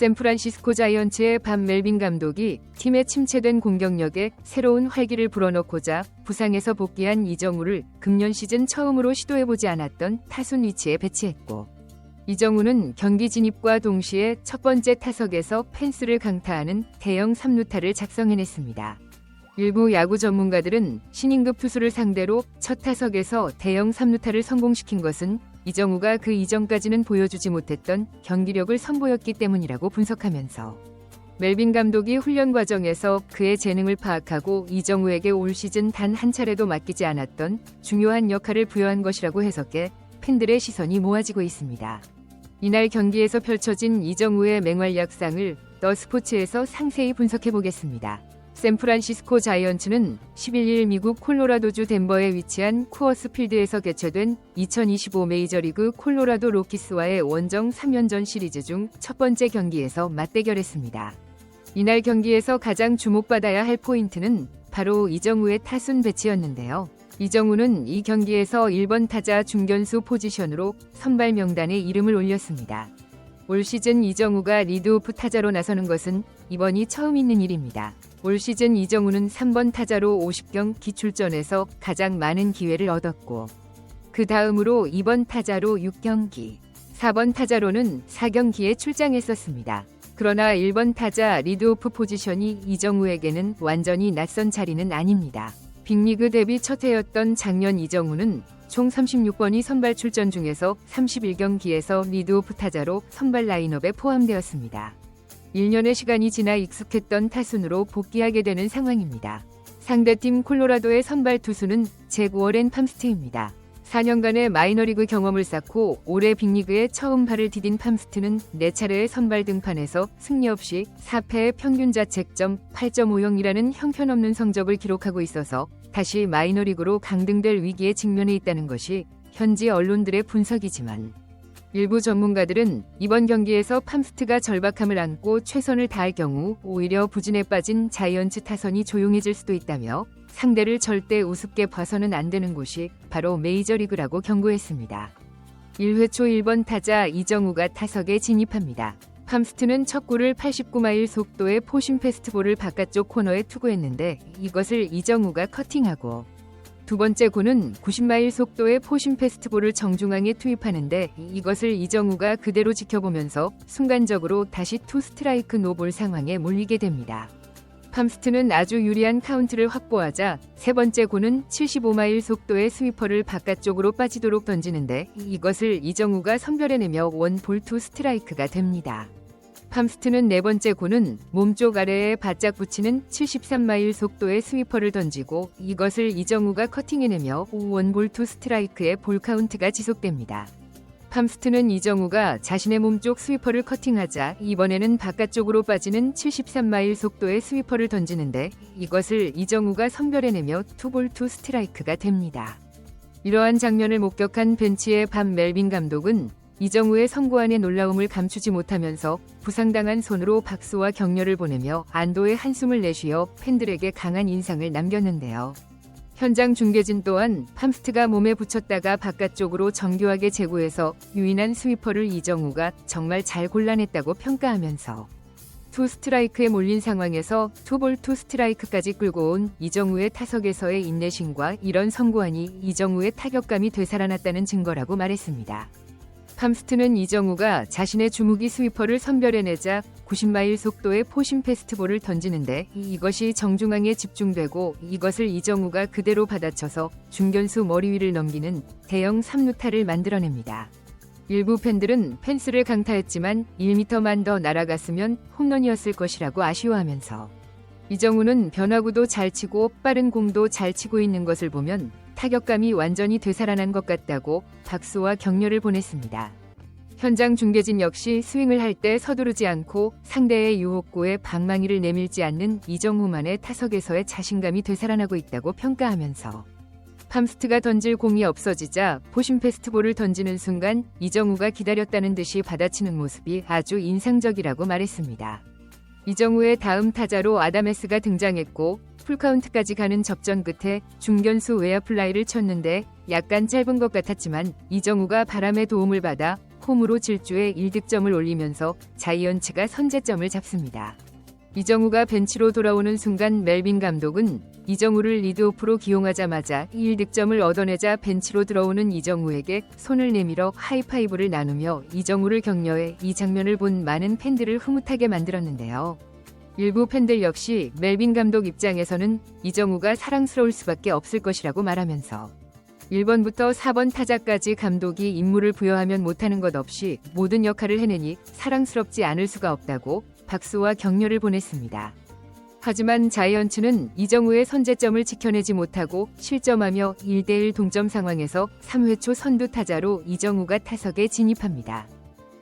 샌프란시스코 자이언츠의 밥 멜빈 감독이 팀의 침체된 공격력에 새로운 활기를 불어넣고자 부상에서 복귀한 이정우를 금년 시즌 처음으로 시도해보지 않았던 타순 위치에 배치했고 이정우는 경기 진입과 동시에 첫 번째 타석에서 펜스를 강타하는 대형 3루타를 작성해냈습니다. 일부 야구 전문가들은 신인급 투수를 상대로 첫 타석에서 대형 3루타를 성공시킨 것은 이정우가 그 이전까지는 보여주지 못했던 경기력을 선보였기 때문이라고 분석하면서 멜빈 감독이 훈련 과정에서 그의 재능을 파악하고 이정우에게 올 시즌 단 한 차례도 맡기지 않았던 중요한 역할을 부여한 것이라고 해석해 팬들의 시선이 모아지고 있습니다. 이날 경기에서 펼쳐진 이정우의 맹활약상을 더 스포츠에서 상세히 분석해 보겠습니다. 샌프란시스코 자이언츠는 11일 미국 콜로라도주 덴버에 위치한 쿠어스 필드에서 개최된 2025 메이저리그 콜로라도 로키스와의 원정 3연전 시리즈 중 첫 번째 경기에서 맞대결했습니다. 이날 경기에서 가장 주목받아야 할 포인트는 바로 이정우의 타순 배치였는데요. 이정우는 이 경기에서 1번 타자 중견수 포지션으로 선발 명단에 이름을 올렸습니다. 올 시즌 이정우가 리드오프 타자로 나서는 것은 이번이 처음 있는 일입니다. 올 시즌 이정우는 3번 타자로 50경 기출전에서 가장 많은 기회를 얻었고 그 다음으로 2번 타자로 6경기, 4번 타자로는 4경기에 출장했었습니다. 그러나 1번 타자 리드오프 포지션이 이정우에게는 완전히 낯선 자리는 아닙니다. 빅리그 데뷔 첫 해였던 작년 이정우는 총 36번이 선발 출전 중에서 31경기에서 리드오프 타자로 선발 라인업에 포함되었습니다. 1년의 시간이 지나 익숙했던 타순으로 복귀하게 되는 상황입니다. 상대팀 콜로라도의 선발 투수는 잭 워렌 팜스트입니다. 4년간의 마이너리그 경험을 쌓고 올해 빅리그에 처음 발을 디딘 팜스트는 4차례의 선발 등판에서 승리 없이 4패의 평균 자책점 8.50이라는 형편없는 성적을 기록하고 있어서 다시 마이너리그로 강등될 위기에 직면해 있다는 것이 현지 언론들의 분석이지만 일부 전문가들은 이번 경기에서 팜스트가 절박함을 안고 최선을 다할 경우 오히려 부진에 빠진 자이언츠 타선이 조용해질 수도 있다며 상대를 절대 우습게 봐서는 안 되는 곳이 바로 메이저리그라고 경고했습니다. 1회 초 1번 타자 이정우가 타석에 진입합니다. 팜스트는 첫 구를 89마일 속도의 포심 패스트볼을 바깥쪽 코너에 투구했는데 이것을 이정우가 커팅하고 두 번째 구는 90마일 속도의 포심 패스트볼을 정중앙에 투입하는데 이것을 이정우가 그대로 지켜보면서 순간적으로 다시 투 스트라이크 노볼 상황에 몰리게 됩니다. 팜스트는 아주 유리한 카운트를 확보하자 세 번째 구는 75마일 속도의 스위퍼를 바깥쪽으로 빠지도록 던지는데 이것을 이정우가 선별해내며 원볼 투 스트라이크가 됩니다. 팜스트는 네 번째 구는 몸쪽 아래에 바짝 붙이는 73마일 속도의 스위퍼를 던지고 이것을 이정우가 커팅해내며 원볼 투 스트라이크의 볼 카운트가 지속됩니다. 팜스트는 이정우가 자신의 몸쪽 스위퍼를 커팅하자 이번에는 바깥쪽으로 빠지는 73마일 속도의 스위퍼를 던지는데 이것을 이정우가 선별해내며 투볼 투 스트라이크가 됩니다. 이러한 장면을 목격한 벤치의 밤 멜빈 감독은 이정우의 선구안의 놀라움을 감추지 못하면서 부상당한 손으로 박수와 격려를 보내며 안도의 한숨을 내쉬어 팬들에게 강한 인상을 남겼는데요. 현장 중계진 또한 팜스트가 몸에 붙였다가 바깥쪽으로 정교하게 제구해서 유인한 스위퍼를 이정우가 정말 잘 골라냈다고 평가하면서 투 스트라이크에 몰린 상황에서 투볼 투 스트라이크까지 끌고 온 이정우의 타석에서의 인내심과 이런 선구안이 이정우의 타격감이 되살아났다는 증거라고 말했습니다. 팜스트는 이정우가 자신의 주무기 스위퍼를 선별해내자 90마일 속도의 포심 패스트볼을 던지는데 이것이 정중앙에 집중되고 이것을 이정우가 그대로 받아쳐서 중견수 머리 위를 넘기는 대형 3루타를 만들어냅니다. 일부 팬들은 펜스를 강타했지만 1m만 더 날아갔으면 홈런이었을 것이라고 아쉬워하면서 이정우는 변화구도 잘 치고 빠른 공도 잘 치고 있는 것을 보면 타격감이 완전히 되살아난 것 같다고 박수와 격려를 보냈습니다. 현장 중계진 역시 스윙을 할 때 서두르지 않고 상대의 유혹구에 방망이를 내밀지 않는 이정우만의 타석에서의 자신감이 되살아나고 있다고 평가하면서 팜스트가 던질 공이 없어지자 포심 패스트볼을 던지는 순간 이정우가 기다렸다는 듯이 받아치는 모습이 아주 인상적이라고 말했습니다. 이정우의 다음 타자로 아다메스가 등장했고 풀카운트까지 가는 접전 끝에 중견수 외야 플라이를 쳤는데 약간 짧은 것 같았지만 이정우가 바람의 도움을 받아 홈으로 질주해 1득점을 올리면서 자이언츠가 선제점을 잡습니다. 이정우가 벤치로 돌아오는 순간 멜빈 감독은 이정우를 리드오프로 기용하자마자 1득점을 얻어내자 벤치로 들어오는 이정우에게 손을 내밀어 하이파이브를 나누며 이정우를 격려해 이 장면을 본 많은 팬들을 흐뭇하게 만들었는데요. 일부 팬들 역시 멜빈 감독 입장에서는 이정우가 사랑스러울 수밖에 없을 것이라고 말하면서 1번부터 4번 타자까지 감독이 임무를 부여하면 못하는 것 없이 모든 역할을 해내니 사랑스럽지 않을 수가 없다고 박수와 격려를 보냈습니다. 하지만 자이언츠는 이정우의 선제점을 지켜내지 못하고 실점하며 1대1 동점 상황에서 3회 초 선두 타자로 이정우가 타석에 진입합니다.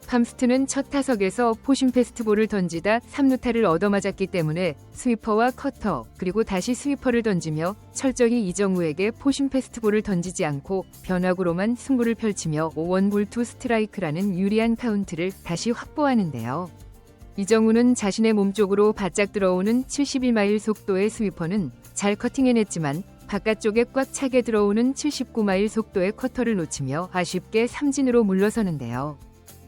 팜스트는 첫 타석에서 포심 페스트볼을 던지다 3루타를 얻어맞았기 때문에 스위퍼와 커터 그리고 다시 스위퍼를 던지며 철저히 이정우에게 포심 페스트볼을 던지지 않고 변화구로만 승부를 펼치며 5원 볼 투 스트라이크라는 유리한 카운트를 다시 확보하는데요. 이정우는 자신의 몸쪽으로 바짝 들어오는 71마일 속도의 스위퍼는 잘 커팅해냈지만 바깥쪽에 꽉 차게 들어오는 79마일 속도의 커터를 놓치며 아쉽게 삼진으로 물러서는데요.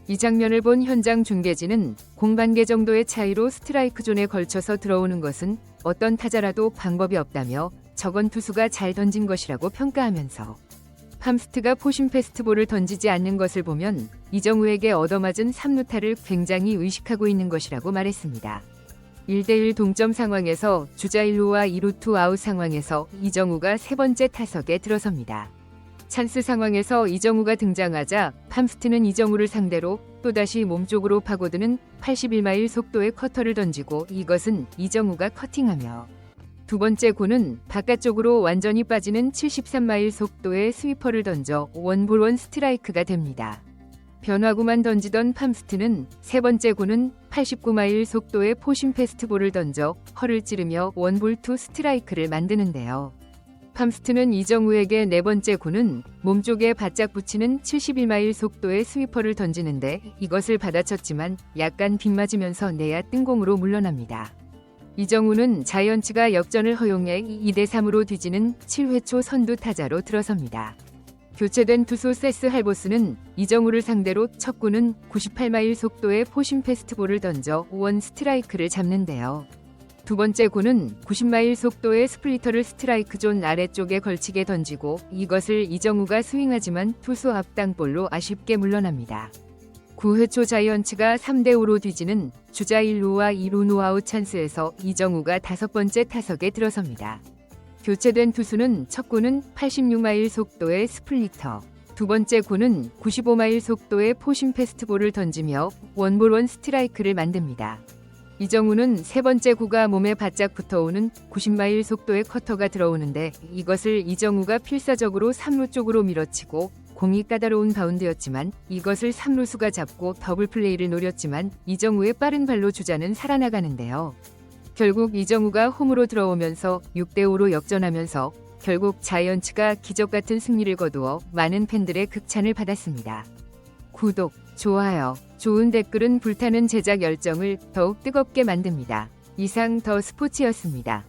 이 장면을 본 현장 중계진은 공반개 정도의 차이로 스트라이크 존에 걸쳐서 들어오는 것은 어떤 타자라도 방법이 없다며 저건 투수가 잘 던진 것이라고 평가하면서 팜스트가 포심 페스트볼을 던지지 않는 것을 보면 이정우에게 얻어맞은 3루타를 굉장히 의식하고 있는 것이라고 말했습니다. 1대1 동점 상황에서 주자 1루와 2루 투 아웃 상황에서 이정우가 세 번째 타석에 들어섭니다. 찬스 상황에서 이정우가 등장하자 팜스트는 이정우를 상대로 또다시 몸쪽으로 파고드는 81마일 속도의 커터를 던지고 이것은 이정우가 커팅하며 두 번째 구는 바깥쪽으로 완전히 빠지는 73마일 속도의 스위퍼를 던져 원볼원 스트라이크가 됩니다. 변화구만 던지던 팜스트는 세 번째 구는 89마일 속도의 포심 페스트볼을 던져 허를 찌르며 원볼 투 스트라이크를 만드는데요. 팜스트는 이정우에게 네 번째 구는 몸쪽에 바짝 붙이는 71마일 속도의 스위퍼를 던지는데 이것을 받아쳤지만 약간 빗맞으면서 내야 뜬공으로 물러납니다. 이정우는 자이언츠가 역전을 허용해 2대 3으로 뒤지는 7회 초 선두 타자로 들어섭니다. 교체된 투수 세스 할보스는 이정우를 상대로 첫 구는 98마일 속도의 포심 페스트볼을 던져 5원 스트라이크를 잡는데요. 두 번째 구는 90마일 속도의 스플리터를 스트라이크 존 아래쪽에 걸치게 던지고 이것을 이정우가 스윙하지만 투수 앞 땅볼로 아쉽게 물러납니다. 9회 초 자이언츠가 3대5로 뒤지는 주자 1루와 2루 노아웃 찬스에서 이정우가 다섯 번째 타석에 들어섭니다. 교체된 투수는 첫 구는 86마일 속도의 스플리터, 두 번째 구는 95마일 속도의 포심 페스트볼을 던지며 원볼 원 스트라이크를 만듭니다. 이정우는 세 번째 구가 몸에 바짝 붙어오는 90마일 속도의 커터가 들어오는데 이것을 이정우가 필사적으로 3루 쪽으로 밀어치고 공이 까다로운 바운드였지만 이것을 3루수가 잡고 더블 플레이를 노렸지만 이정우의 빠른 발로 주자는 살아나가는데요. 결국 이정우가 홈으로 들어오면서 6대5로 역전하면서 결국 자이언츠가 기적 같은 승리를 거두어 많은 팬들의 극찬을 받았습니다. 구독, 좋아요, 좋은 댓글은 불타는 제작 열정을 더욱 뜨겁게 만듭니다. 이상 더 스포츠였습니다.